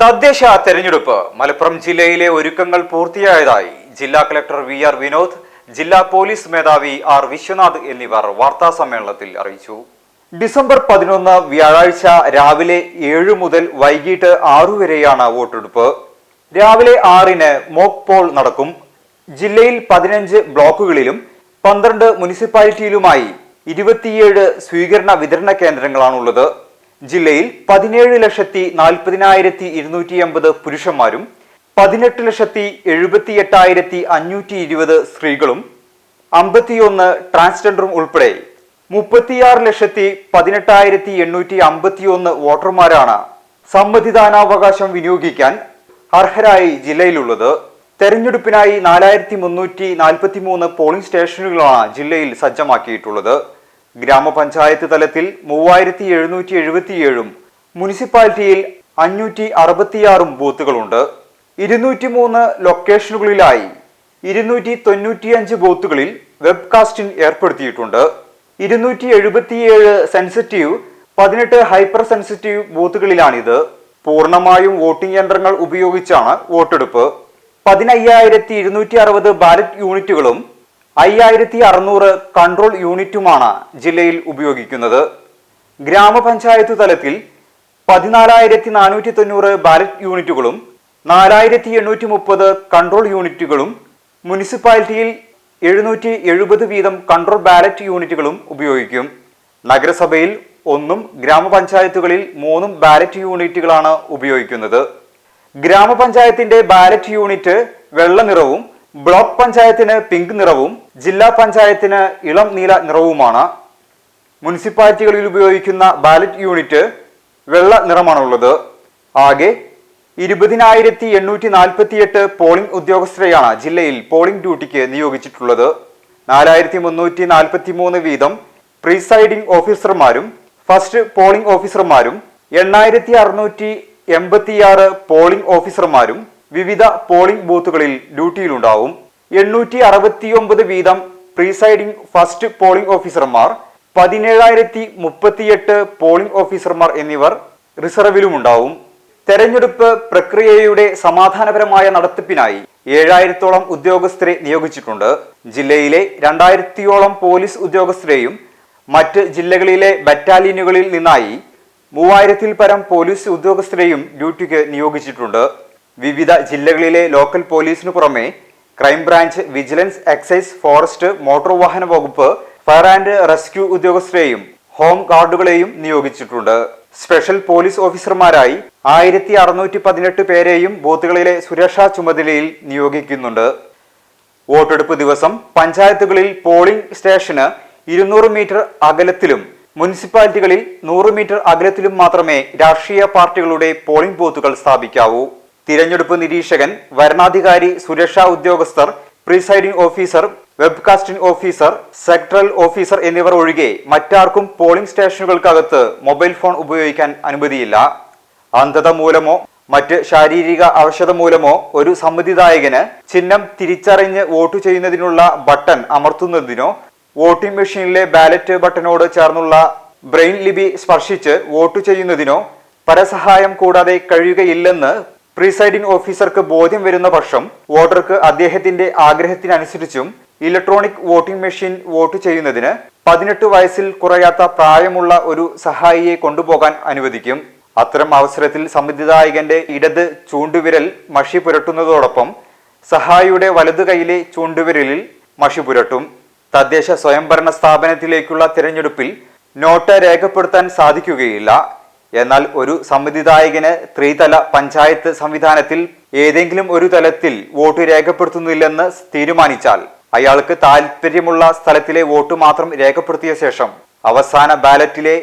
തദ്ദേശ തെരഞ്ഞെടുപ്പ്. മലപ്പുറം ജില്ലയിലെ ഒരുക്കങ്ങൾ പൂർത്തിയായതായി ജില്ലാ കളക്ടർ വി ആർ വിനോദ് ജില്ലാ പോലീസ് മേധാവി ആർ വിശ്വനാഥ് എന്നിവർ വാർത്താ സമ്മേളനത്തിൽ അറിയിച്ചു. ഡിസംബർ പതിനൊന്ന് വ്യാഴാഴ്ച രാവിലെ ഏഴ് മുതൽ വൈകിട്ട് ആറു വരെയാണ് വോട്ടെടുപ്പ്. രാവിലെ ആറിന് മോക്ക് പോൾ നടക്കും. ജില്ലയിൽ പതിനഞ്ച് ബ്ലോക്കുകളിലും പന്ത്രണ്ട് മുനിസിപ്പാലിറ്റിയിലുമായി ഇരുപത്തിയേഴ് സ്വീകരണ വിതരണ കേന്ദ്രങ്ങളാണുള്ളത്. ജില്ലയിൽ പതിനേഴ് ലക്ഷത്തി നാൽപ്പതിനായിരത്തി ഇരുന്നൂറ്റി അമ്പത് പുരുഷന്മാരും പതിനെട്ട് ലക്ഷത്തി എഴുപത്തി എട്ടായിരത്തി അഞ്ഞൂറ്റി ഇരുപത് സ്ത്രീകളും അമ്പത്തിയൊന്ന് ട്രാൻസ്ജെൻഡറും ഉൾപ്പെടെ മുപ്പത്തിയാറ് ലക്ഷത്തി പതിനെട്ടായിരത്തി എണ്ണൂറ്റി അമ്പത്തിയൊന്ന് വോട്ടർമാരാണ് സമ്മതിദാനാവകാശം വിനിയോഗിക്കാൻ അർഹരായി ജില്ലയിലുള്ളത്. തെരഞ്ഞെടുപ്പിനായി നാലായിരത്തി മുന്നൂറ്റി നാൽപ്പത്തി മൂന്ന് പോളിംഗ് സ്റ്റേഷനുകളാണ് ജില്ലയിൽ സജ്ജമാക്കിയിട്ടുള്ളത്. ഗ്രാമപഞ്ചായത്ത് തലത്തിൽ മൂവായിരത്തി എഴുന്നൂറ്റി എഴുപത്തിയേഴും മുനിസിപ്പാലിറ്റിയിൽ അഞ്ഞൂറ്റി അറുപത്തിയാറും ബൂത്തുകളുണ്ട്. ഇരുന്നൂറ്റി മൂന്ന് ലൊക്കേഷനുകളിലായി ഇരുന്നൂറ്റി തൊണ്ണൂറ്റിയഞ്ച് ബൂത്തുകളിൽ വെബ്കാസ്റ്റിംഗ് ഏർപ്പെടുത്തിയിട്ടുണ്ട്. ഇരുന്നൂറ്റി എഴുപത്തിയേഴ് സെൻസിറ്റീവ് പതിനെട്ട് ഹൈപ്പർ സെൻസിറ്റീവ് ബൂത്തുകളിലാണിത്. പൂർണമായും വോട്ടിംഗ് യന്ത്രങ്ങൾ ഉപയോഗിച്ചാണ് വോട്ടെടുപ്പ്. പതിനയ്യായിരത്തി ഇരുന്നൂറ്റി അറുപത് ബാലറ്റ് യൂണിറ്റുകളും അയ്യായിരത്തി അറുന്നൂറ് കൺട്രോൾ യൂണിറ്റുമാണ് ജില്ലയിൽ ഉപയോഗിക്കുന്നത്. ഗ്രാമപഞ്ചായത്ത് തലത്തിൽ പതിനാലായിരത്തി നാനൂറ്റി തൊണ്ണൂറ് ബാലറ്റ് യൂണിറ്റുകളും നാലായിരത്തി എണ്ണൂറ്റി മുപ്പത് കൺട്രോൾ യൂണിറ്റുകളും മുനിസിപ്പാലിറ്റിയിൽ എഴുന്നൂറ്റി എഴുപത് വീതം കൺട്രോൾ ബാലറ്റ് യൂണിറ്റുകളും ഉപയോഗിക്കും. നഗരസഭയിൽ ഒന്നും ഗ്രാമപഞ്ചായത്തുകളിൽ മൂന്നും ബാലറ്റ് യൂണിറ്റുകളാണ് ഉപയോഗിക്കുന്നത്. ഗ്രാമപഞ്ചായത്തിന്റെ ബാലറ്റ് യൂണിറ്റ് വെള്ള നിറവും ബ്ലോക്ക് പഞ്ചായത്തിന് പിങ്ക് നിറവും ജില്ലാ പഞ്ചായത്തിന് ഇളം നീല നിറവുമാണ്. മുനിസിപ്പാലിറ്റികളിൽ ഉപയോഗിക്കുന്ന ബാലറ്റ് യൂണിറ്റ് വെള്ള നിറമാണുള്ളത്. ആകെ ഇരുപതിനായിരത്തി എണ്ണൂറ്റി നാൽപ്പത്തിയെട്ട് പോളിംഗ് ഉദ്യോഗസ്ഥരെയാണ് ജില്ലയിൽ പോളിംഗ് ഡ്യൂട്ടിക്ക് നിയോഗിച്ചിട്ടുള്ളത്. നാലായിരത്തി മുന്നൂറ്റി നാൽപ്പത്തി മൂന്ന് വീതം പ്രീസൈഡിംഗ് ഓഫീസർമാരും ഫസ്റ്റ് പോളിംഗ് ഓഫീസർമാരും എണ്ണായിരത്തി അറുന്നൂറ്റി എൺപത്തിയാറ് പോളിംഗ് ഓഫീസർമാരും വിവിധ പോളിംഗ് ബൂത്തുകളിൽ ഡ്യൂട്ടിയിലുണ്ടാവും. എണ്ണൂറ്റി അറുപത്തിയൊമ്പത് വീതം പ്രീസൈഡിംഗ് ഫസ്റ്റ് പോളിംഗ് ഓഫീസർമാർ പതിനേഴായിരത്തി മുപ്പത്തിയെട്ട് പോളിംഗ് ഓഫീസർമാർ എന്നിവർ റിസർവിലുമുണ്ടാവും. തെരഞ്ഞെടുപ്പ് പ്രക്രിയയുടെ സമാധാനപരമായ നടത്തിപ്പിനായി ഏഴായിരത്തോളം ഉദ്യോഗസ്ഥരെ നിയോഗിച്ചിട്ടുണ്ട്. ജില്ലയിലെ രണ്ടായിരത്തിയോളം പോലീസ് ഉദ്യോഗസ്ഥരെയും മറ്റ് ജില്ലകളിലെ ബറ്റാലിയനുകളിൽ നിന്നായി മൂവായിരത്തിൽ പരം പോലീസ് ഉദ്യോഗസ്ഥരെയും ഡ്യൂട്ടിക്ക് നിയോഗിച്ചിട്ടുണ്ട്. വിവിധ ജില്ലകളിലെ ലോക്കൽ പോലീസിനു പുറമെ crime branch vigilance excise forest motor വാഹന വകുപ്പ് ഫയർ ആൻഡ് റെസ്ക്യൂ ഉദ്യോഗസ്ഥരെയും ഹോം ഗാർഡുകളെയും നിയോഗിച്ചിട്ടുണ്ട്. സ്പെഷ്യൽ പോലീസ് ഓഫീസർമാരായി ആയിരത്തി അറുന്നൂറ്റി പതിനെട്ട് പേരെയും ബൂത്തുകളിലെ സുരക്ഷാ ചുമതലയിൽ നിയോഗിക്കുന്നുണ്ട്. വോട്ടെടുപ്പ് ദിവസം പഞ്ചായത്തുകളിൽ പോളിംഗ് സ്റ്റേഷന് ഇരുന്നൂറ് മീറ്റർ അകലത്തിലും മുനിസിപ്പാലിറ്റികളിൽ നൂറ് മീറ്റർ അകലത്തിലും മാത്രമേ രാഷ്ട്രീയ പാർട്ടികളുടെ പോളിംഗ് ബൂത്തുകൾ സ്ഥാപിക്കാവൂ. തിരഞ്ഞെടുപ്പ് നിരീക്ഷകൻ വരണാധികാരി സുരക്ഷാ ഉദ്യോഗസ്ഥർ presiding officer webcasting officer sectoral officer എന്നിവർ ഒഴികെ മറ്റാർക്കും പോളിംഗ് സ്റ്റേഷനുകൾക്കകത്ത് മൊബൈൽ ഫോൺ ഉപയോഗിക്കാൻ അനുമതിയില്ല. അന്ധത മൂലമോ മറ്റ് ശാരീരിക അവശത മൂലമോ ഒരു സമ്മതിദായകന് ചിഹ്നം തിരിച്ചറിഞ്ഞ് വോട്ട് ചെയ്യുന്നതിനുള്ള ബട്ടൺ അമർത്തുന്നതിനോ വോട്ടിംഗ് മെഷീനിലെ ബാലറ്റ് ബട്ടനോട് ചേർന്നുള്ള ബ്രെയിൻ ലിപി സ്പർശിച്ച് വോട്ട് ചെയ്യുന്നതിനോ പരസഹായം കൂടാതെ കഴിയുകയില്ലെന്ന് പ്രീസൈഡിംഗ് ഓഫീസർക്ക് ബോധ്യം വരുന്ന പക്ഷം വോട്ടർക്ക് അദ്ദേഹത്തിന്റെ ആഗ്രഹത്തിനനുസരിച്ചും ഇലക്ട്രോണിക് വോട്ടിംഗ് മെഷീൻ വോട്ട് ചെയ്യുന്നതിന് പതിനെട്ട് വയസ്സിൽ കുറയാത്ത പ്രായമുള്ള ഒരു സഹായിയെ കൊണ്ടുപോകാൻ അനുവദിക്കും. അത്തരം അവസരത്തിൽ സംവിധായകന്റെ ഇടത് ചൂണ്ടുവിരൽ മഷി പുരട്ടുന്നതോടൊപ്പം സഹായിയുടെ വലതു കൈയിലെ ചൂണ്ടുവിരലിൽ മഷി പുരട്ടും. തദ്ദേശ സ്വയംഭരണ സ്ഥാപനത്തിലേക്കുള്ള തിരഞ്ഞെടുപ്പിൽ നോട്ട് രേഖപ്പെടുത്താൻ സാധിക്കുകയില്ല. എന്നാൽ ഒരു സമ്മതിദായകന് ത്രിതല പഞ്ചായത്ത് സംവിധാനത്തിൽ ഏതെങ്കിലും ഒരു തലത്തിൽ വോട്ട് രേഖപ്പെടുത്തുന്നില്ലെന്ന് തീരുമാനിച്ചാൽ അയാൾക്ക് താൽപ്പര്യമുള്ള സ്ഥലത്തിലെ വോട്ട് മാത്രം രേഖപ്പെടുത്തിയ ശേഷം അവസാന ബാലറ്റിലെ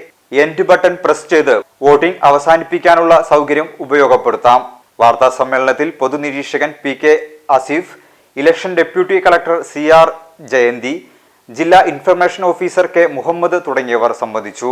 എൻഡ് ബട്ടൺ പ്രസ് ചെയ്ത് വോട്ടിംഗ് അവസാനിപ്പിക്കാനുള്ള സൗകര്യം ഉപയോഗപ്പെടുത്താം. വാർത്താ സമ്മേളനത്തിൽ പൊതുനിരീക്ഷകൻ P K Aseef election deputy collector C R Jayanthi ജില്ലാ ഇൻഫർമേഷൻ ഓഫീസർ കെ മുഹമ്മദ് തുടങ്ങിയവർ സംബന്ധിച്ചു.